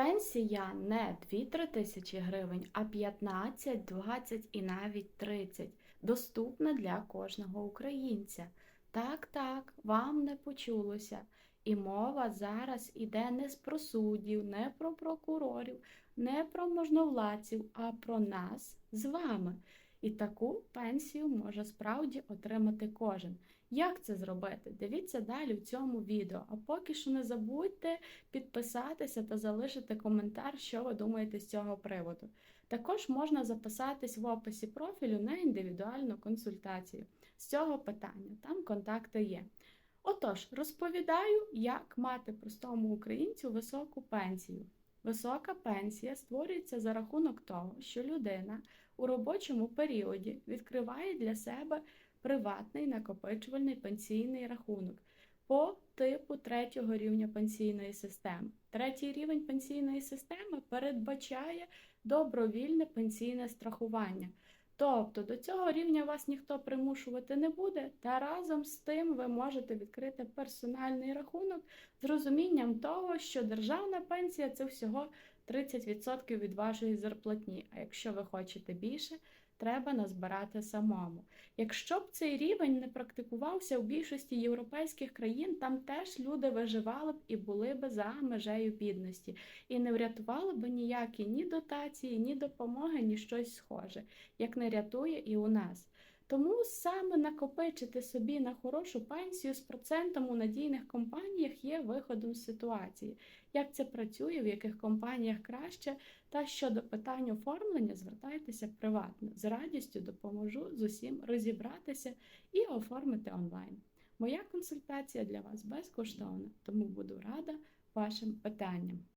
Пенсія не 2-3 тисячі гривень, а 15, 20 і навіть 30. Доступна для кожного українця. Так, так, вам не почулося. І мова зараз іде не з про суддів, не про прокурорів, не про можновладців, а про нас з вами. І таку пенсію може справді отримати кожен. Як це зробити? Дивіться далі в цьому відео. А поки що не забудьте підписатися та залишити коментар, що ви думаєте з цього приводу. Також можна записатись в описі профілю на індивідуальну консультацію з цього питання. Там контакти є. Отож, розповідаю, як мати простому українцю високу пенсію. Висока пенсія створюється за рахунок того, що людина у робочому періоді відкриває для себе приватний накопичувальний пенсійний рахунок по типу третього рівня пенсійної системи. Третій рівень пенсійної системи передбачає добровільне пенсійне страхування. Тобто до цього рівня вас ніхто примушувати не буде, та разом з тим ви можете відкрити персональний рахунок з розумінням того, що державна пенсія це всього 30% від вашої зарплатні. А якщо ви хочете більше, треба назбирати самому. Якщо б цей рівень не практикувався у більшості європейських країн, там теж люди виживали б і були б за межею бідності, і не врятували б ніякі ні дотації, ні допомоги, ні щось схоже, як не рятує і у нас. Тому саме накопичити собі на хорошу пенсію з процентом у надійних компаніях є виходом з ситуації. Як це працює, в яких компаніях краще, та щодо питань оформлення звертайтеся приватно. З радістю допоможу з усім розібратися і оформити онлайн. Моя консультація для вас безкоштовна, тому буду рада вашим питанням.